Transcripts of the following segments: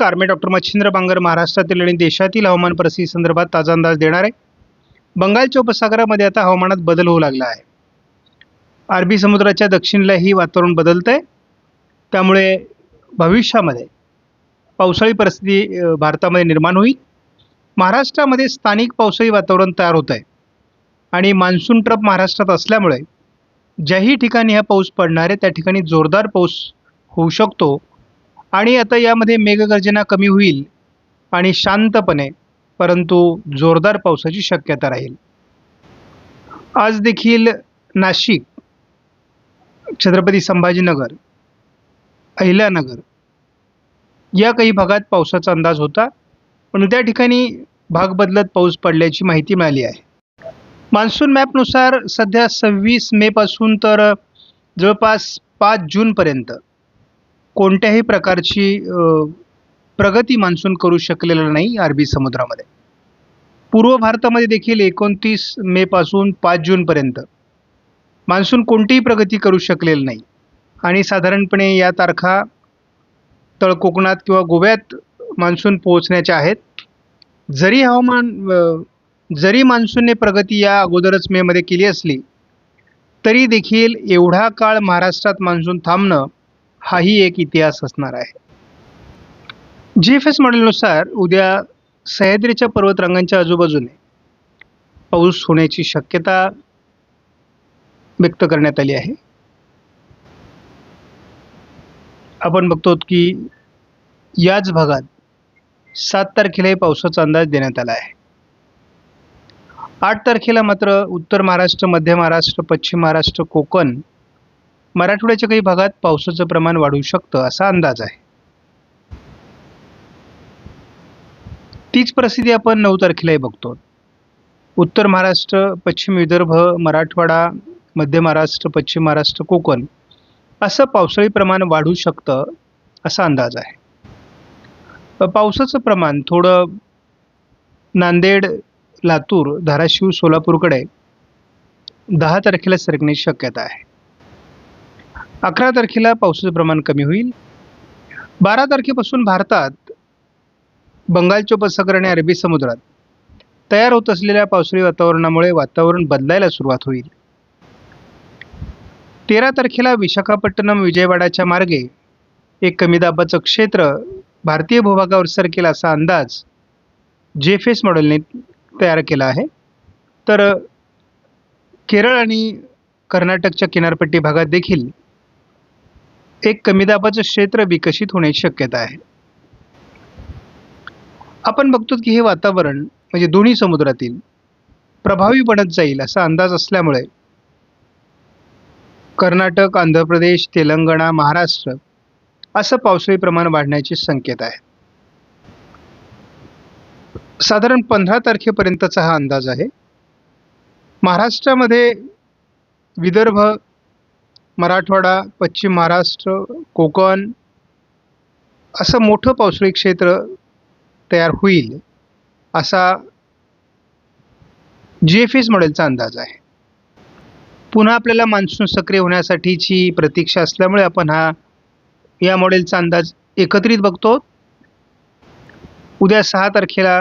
नमस्कार मी डॉक्टर मच्छिंद्र बांगर महाराष्ट्रातील आणि देशातील हवामान परिस्थिती संदर्भात ताजा अंदाज देणार आहे. बंगालच्या उपसागरामध्ये आता हवामानात बदल होऊ लागला आहे. अरबी समुद्राच्या दक्षिणलाही वातावरण बदलतं आहे त्यामुळे भविष्यामध्ये पावसाळी परिस्थिती भारतामध्ये निर्माण होईल. महाराष्ट्रामध्ये स्थानिक पावसाळी वातावरण तयार होत आहे आणि मान्सून ट्रप महाराष्ट्रात असल्यामुळे ज्याही ठिकाणी हा पाऊस पडणार आहे त्या ठिकाणी जोरदार पाऊस होऊ शकतो. आणि आता यामध्ये मेघगर्जना कमी होईल आणि शांतपणे परंतु जोरदार पावसाची शक्यता राहील. आज देखील नाशिक छत्रपती संभाजीनगर अहिल्यानगर या काही भागात पावसाचा अंदाज होता पण त्या ठिकाणी भाग बदलत पाऊस पडल्याची माहिती मिळाली आहे. मान्सून मॅपनुसार सध्या सव्वीस मेपासून तर जवळपास पाच जूनपर्यंत कोणत्याही प्रकारची प्रगती मान्सून करू शकलेलं नाही अरबी समुद्रामध्ये. पूर्व भारतामध्ये देखील एकोणतीस मेपासून पाच जूनपर्यंत मान्सून कोणतीही प्रगती करू शकलेलं नाही. आणि साधारणपणे या तारखा तळकोकणात किंवा गोव्यात मान्सून पोहोचण्याच्या आहेत. जरी हवामान जरी मान्सूनने प्रगती या अगोदरच मेमध्ये केली असली तरी देखील एवढा काळ महाराष्ट्रात मान्सून थांबणं हाही एक इतिहास असणार आहे. जी एफ एस मॉडेलनुसार उद्या सह्याद्रीच्या पर्वतरांगांच्या आजूबाजूने पाऊस होण्याची शक्यता व्यक्त करण्यात आली आहे. आपण बघतो की याच भागात सात तारखेलाही पावसाचा अंदाज देण्यात आला आहे. आठ तारखेला मात्र उत्तर महाराष्ट्र मध्य महाराष्ट्र पश्चिम महाराष्ट्र कोकण मराठवाड्याच्या काही भागात पावसाचं प्रमाण वाढू शकतं असा अंदाज आहे. तीच परिस्थिती आपण नऊ तारखेलाही बघतो. उत्तर महाराष्ट्र पश्चिम विदर्भ मराठवाडा मध्य महाराष्ट्र पश्चिम महाराष्ट्र कोकण असं पावसाळी प्रमाण वाढू शकतं असा अंदाज आहे. पावसाचं प्रमाण थोडं नांदेड लातूर धाराशिव सोलापूरकडे दहा तारखेला सरकण्याची शक्यता आहे. अकरा तारखेला पावसाचं प्रमाण कमी होईल. बारा तारखेपासून भारतात बंगालच्या उपसागर आणि अरबी समुद्रात तयार होत असलेल्या पावसाळी वातावरणामुळे वातावरण बदलायला सुरुवात होईल. तेरा तारखेला विशाखापट्टणम विजयवाडाच्या मार्गे एक कमी दाबाचं क्षेत्र भारतीय भूभागावर सरकेल असा अंदाज जे मॉडेलने तयार केला आहे. तर केरळ आणि कर्नाटकच्या किनारपट्टी भागात देखील एक कमी दाबाचं क्षेत्र विकसित होण्याची शक्यता आहे. आपण बघतो की हे वातावरण म्हणजे दोन्ही समुद्रातील प्रभावी बनत जाईल असा अंदाज असल्यामुळे कर्नाटक आंध्र प्रदेश तेलंगणा महाराष्ट्र असं पावसाळी प्रमाण वाढण्याचे संकेत आहे. साधारण पंधरा तारखेपर्यंतचा हा अंदाज आहे. महाराष्ट्रामध्ये विदर्भ मराठवाडा पश्चिम महाराष्ट्र कोकण असं मोठं पावसाळी क्षेत्र तयार होईल असा जी एफ एस मॉडेलचा अंदाज आहे. पुन्हा आपल्याला मान्सून सक्रिय होण्यासाठीची प्रतीक्षा असल्यामुळे आपण हा या मॉडेलचा अंदाज एकत्रित बघतो. उद्या सहा तारखेला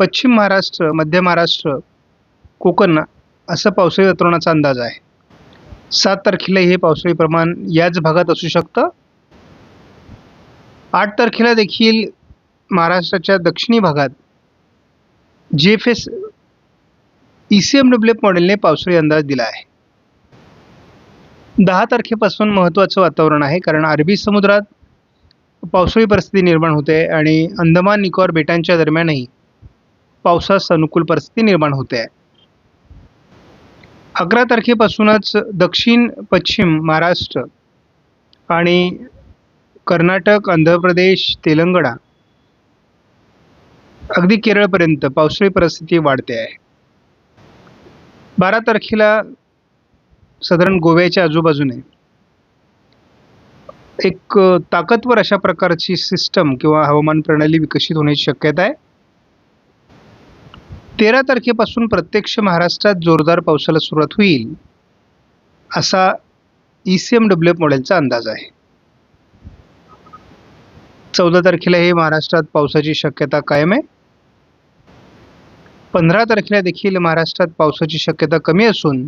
पश्चिम महाराष्ट्र मध्य महाराष्ट्र कोकण असं पावसाळी वातावरणाचा अंदाज आहे. सात तारखेला हे पावसाळी प्रमाण याच भागात असू शकतं. आठ तारखेला देखील महाराष्ट्राच्या दक्षिणी भागात जे F S E C M W मॉडेलने पावसाळी अंदाज दिला आहे. दहा तारखेपासून महत्त्वाचं वातावरण आहे कारण अरबी समुद्रात पावसाळी परिस्थिती निर्माण होते आणि अंदमान निकोबार बेटांच्या दरम्यानही पावसास अनुकूल परिस्थिती निर्माण होते. आहे अकरा तारखेपासूनच दक्षिण पश्चिम महाराष्ट्र आणि कर्नाटक आंध्र प्रदेश तेलंगणा अगदी केरळपर्यंत पावसाळी परिस्थिती वाढते आहे. बारा तारखेला साधारण गोव्याच्या आजूबाजूने एक ताकदवर अशा प्रकारची सिस्टम किंवा हवामान प्रणाली विकसित होण्याची शक्यता आहे. तेरा तारखेपासून प्रत्यक्ष महाराष्ट्रात जोरदार पावसाला सुरुवात होईल असा E C M W F मॉडेलचा अंदाज आहे. चौदा तारखेला हे महाराष्ट्रात पावसाची शक्यता कायम आहे. पंधरा तारखेला देखील महाराष्ट्रात पावसाची शक्यता कमी असून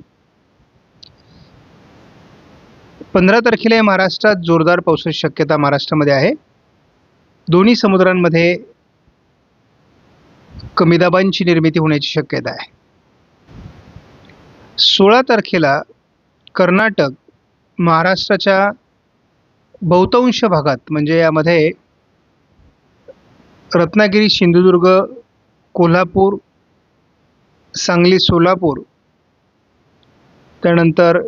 पंधरा तारखेला महाराष्ट्रात जोरदार पावसाची शक्यता महाराष्ट्रामध्ये आहे. दोन्ही समुद्रांमध्ये कमी दाबांची निर्मिती होण्याची शक्यता आहे. सोळा तारखेला कर्नाटक महाराष्ट्राच्या बहुतांश भागात म्हणजे यामध्ये रत्नागिरी सिंधुदुर्ग कोल्हापूर सांगली सोलापूर त्यानंतर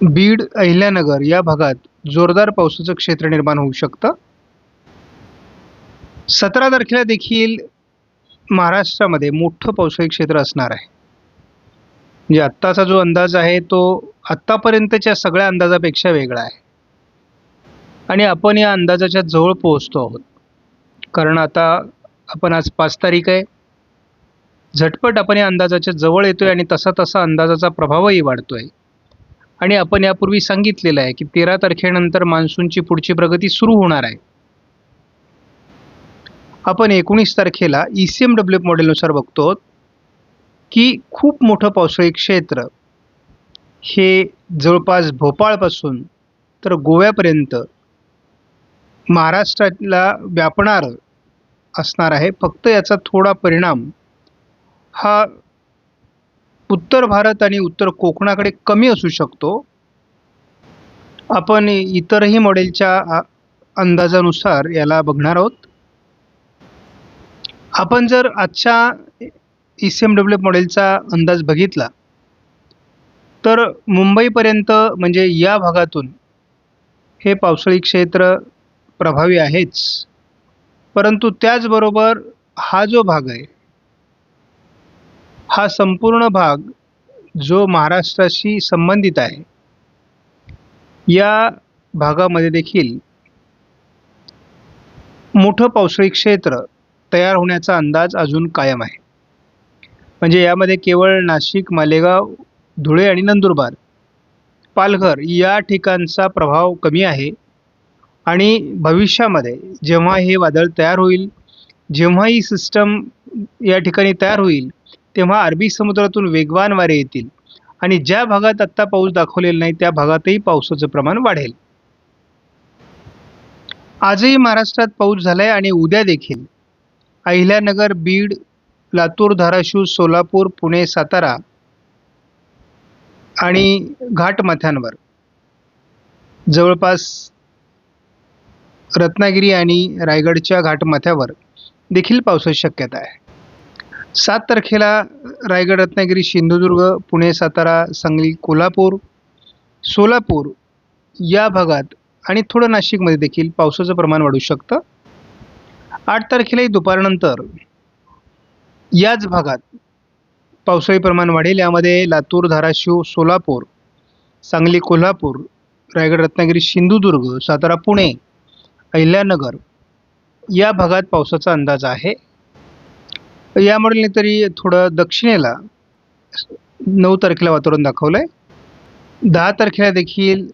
बीड अहिल्यानगर या भागात जोरदार पावसाचं क्षेत्र निर्माण होऊ शकतं. सतरा तारखेला देखील महाराष्ट्रामध्ये मोठं पावसाळी क्षेत्र असणार आहे. म्हणजे आत्ताचा जो अंदाज आहे तो आत्तापर्यंतच्या सगळ्या अंदाजापेक्षा वेगळा आहे. आणि आपण या अंदाजाच्या जवळ पोहोचतो आहोत. कारण आता आपण आज पाच तारीख आहे. झटपट आपण या अंदाजाच्या जवळ येतोय आणि तसा तसा अंदाजाचा प्रभावही वाढतोय. आणि आपण यापूर्वी सांगितलेलं आहे की तेरा तारखेनंतर मान्सूनची पुढची प्रगती सुरू होणार आहे. आपण एकोणीस तारखेला ई सी एम डब्ल्यू मॉडेलनुसार बघतो की खूप मोठं पावसाळी क्षेत्र हे जवळपास भोपाळपासून तर गोव्यापर्यंत महाराष्ट्राला व्यापणार असणार आहे. फक्त याचा थोडा परिणाम हा उत्तर भारत आणि उत्तर कोकणाकडे कमी असू शकतो. आपण इतरही मॉडेलच्या अंदाजानुसार याला बघणार आहोत. आपण जर आजच्या ई सी एम डब्ल्यू मॉडेलचा अंदाज बघितला तर मुंबईपर्यंत म्हणजे या भागातून हे पावसाळी क्षेत्र प्रभावी आहेच. परंतु त्याचबरोबर हा जो भाग आहे हा संपूर्ण भाग जो महाराष्ट्राशी संबंधित आहे या भागामध्ये देखील मोठं पावसाळी क्षेत्र तयार होण्याचा अंदाज अजून कायम आहे. म्हणजे यामध्ये केवळ नाशिक मालेगाव धुळे आणि नंदुरबार पालघर या ठिकाणचा प्रभाव कमी आहे आणि भविष्यामध्ये जेव्हा हे वादळ तयार होईल जेव्हा ही सिस्टम या ठिकाणी तयार होईल तेव्हा अरबी समुद्रातून वेगवान वारे येतील आणि ज्या भागात आत्ता पाऊस दाखवलेला नाही त्या भागातही पावसाचं प्रमाण वाढेल. आजही महाराष्ट्रात पाऊस झाला आहे आणि उद्या देखील अहिल्यानगर बीड लातूर धाराशिव सोलापूर पुणे सातारा आणि घाटमाथ्यांवर जवळपास रत्नागिरी आणि रायगडच्या घाटमाथ्यावर देखील पावसाची शक्यता आहे. सात तारखेला रायगड रत्नागिरी सिंधुदुर्ग पुणे सातारा सांगली कोल्हापूर सोलापूर या भागात आणि थोडं नाशिकमध्ये देखील पावसाचं प्रमाण वाढू शकतं. आठ तारखेलाही दुपारनंतर याच भागात पावसाळी प्रमाण वाढेल. यामध्ये लातूर धाराशिव सोलापूर सांगली कोल्हापूर रायगड रत्नागिरी सिंधुदुर्ग सातारा पुणे अहिल्यानगर या भागात पावसाचा अंदाज आहे. या मॉडेलने तरी थोडं दक्षिणेला नऊ तारखेला वातावरण दाखवलं आहे दहा तारखेला देखील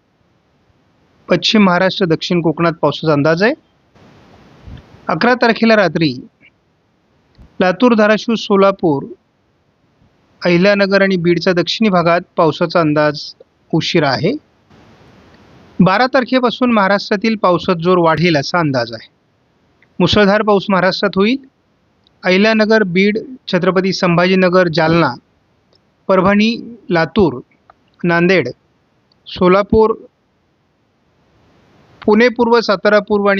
पश्चिम महाराष्ट्र दक्षिण कोकणात पावसाचा अंदाज आहे. अकरा तारखेला रात्री लातूर धाराशिव सोलापूर अहिल्यानगर आणि बीडच्या दक्षिणी भागात पावसाचा अंदाज उशिरा आहे. बारा तारखेपासून महाराष्ट्रातील पावसात जोर वाढेल असा अंदाज आहे. मुसळधार पाऊस महाराष्ट्रात होईल. अहिल्यानगर बीड छत्रपती संभाजीनगर जालना परभणी लातूर नांदेड सोलापूर पुणे पूर्व सातारा पूर्व आणि